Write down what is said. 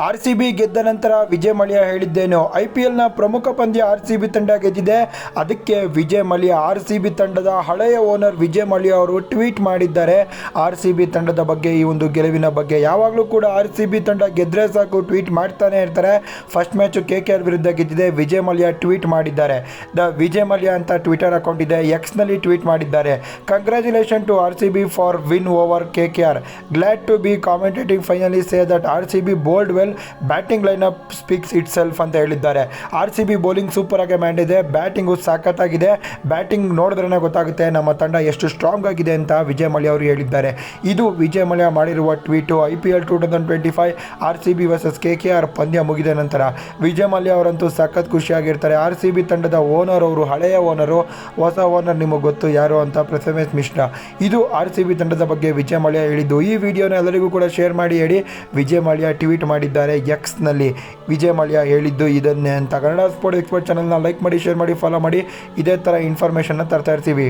R C B ಗೆದ್ದ ನಂತರ ವಿಜಯ್ ಮಲ್ಯ ಹೇಳಿದ್ದೇನು. ಐ ಪಿ ಎಲ್ನ ಪ್ರಮುಖ ಪಂದ್ಯ ಆರ್ ಸಿ ಬಿ ತಂಡ ಗೆದ್ದಿದೆ. ಅದಕ್ಕೆ Vijay Mallya R C B ತಂಡದ ಹಳೆಯ ಓನರ್ ವಿಜಯ್ ಮಲ್ಯ ಅವರು ಟ್ವೀಟ್ ಮಾಡಿದ್ದಾರೆ. ಆರ್ ಸಿ ಬಿ ತಂಡದ ಬಗ್ಗೆ ಈ ಒಂದು ಗೆಲುವಿನ ಬಗ್ಗೆ ಯಾವಾಗಲೂ ಕೂಡ ಆರ್ ಸಿ ಬಿ ತಂಡ ಗೆದ್ದರೆ ಸಾಕು ಟ್ವೀಟ್ ಮಾಡ್ತಾನೆ ಇರ್ತಾರೆ. First match K K R ವಿರುದ್ಧ ಗೆದ್ದಿದೆ. ವಿಜಯ್ ಮಲ್ಯ ಟ್ವೀಟ್ ಮಾಡಿದ್ದಾರೆ. ದ ವಿಜಯ್ ಮಲ್ಯ ಅಂತ ಟ್ವಿಟರ್ ಅಕೌಂಟ್ ಇದೆ ಎಕ್ಸ್ನಲ್ಲಿ ಟ್ವೀಟ್ ಮಾಡಿದ್ದಾರೆ. Congratulation to R C B for win over K K R. Glad to be commentating finally say that R C B bowled well batting line up speaks itself ಅಂತ ಹೇಳಿದ್ದಾರೆ. R C B bowling super ಆಗಿ ಮಾಡಿದೆ batting ಸಾಕತ್ತಾಗಿದೆ. Batting ನೋಡಿದ್ರೇ ಗೊತ್ತಾಗುತ್ತೆ ನಮ್ಮ ತಂಡ ಎಷ್ಟು strong ಆಗಿದೆ ಅಂತ ವಿಜಯ್ ಮಲ್ಯ ಅವರು ಹೇಳಿದ್ದಾರೆ. ಇದು ವಿಜಯ್ ಮಲ್ಯ ಮಾಡಿರುವ tweet I P L two thousand twenty five R C B versus K K R ಪಂದ್ಯ ಮುಗಿದ ನಂತರ ವಿಜಯ್ ಮಲ್ಯ ಅವರಂತೂ ಸಖತ್ ಖುಷಿಯಾಗಿರ್ತಾರೆ. ಆರ್ ಸಿ ಬಿ ತಂಡದ ಓನರ್ ಅವರು, ಹಳೆಯ ಓನರು ಹೊಸ ಓನರ್ ನಿಮಗೆ ಗೊತ್ತು ಯಾರು ಅಂತ ಪ್ರಥಮೇಶ್ ಮಿಶ್ರಾ. ಇದು ಆರ್ ಸಿ ಬಿ ತಂಡದ ಬಗ್ಗೆ ವಿಜಯ್ ಮಲ್ಯ ಹೇಳಿದ್ದು. ಈ ವಿಡಿಯೋನ ಎಲ್ಲರಿಗೂ ಕೂಡ ಶೇರ್ ಮಾಡಿ, ಹೇಳಿ. ವಿಜಯ್ ಮಲ್ಯ ಟ್ವೀಟ್ ಮಾಡಿದ್ದಾರೆ ಎಕ್ಸ್ನಲ್ಲಿ ವಿಜಯ್ ಮಲ್ಯ ಹೇಳಿದ್ದು ಇದನ್ನೇ ಅಂತ. ಕನ್ನಡ ಸ್ಪೋರ್ಟ್ ಎಕ್ಸ್ಪರ್ಟ್ ಚಾನಲ್ನ ಲೈಕ್ ಮಾಡಿ ಶೇರ್ ಮಾಡಿ ಫಾಲೋ ಮಾಡಿ. ಇದೇ ಥರ ಇನ್ಫಾರ್ಮೇಷನ್ನ ತರ್ತಾ ಇರ್ತೀವಿ.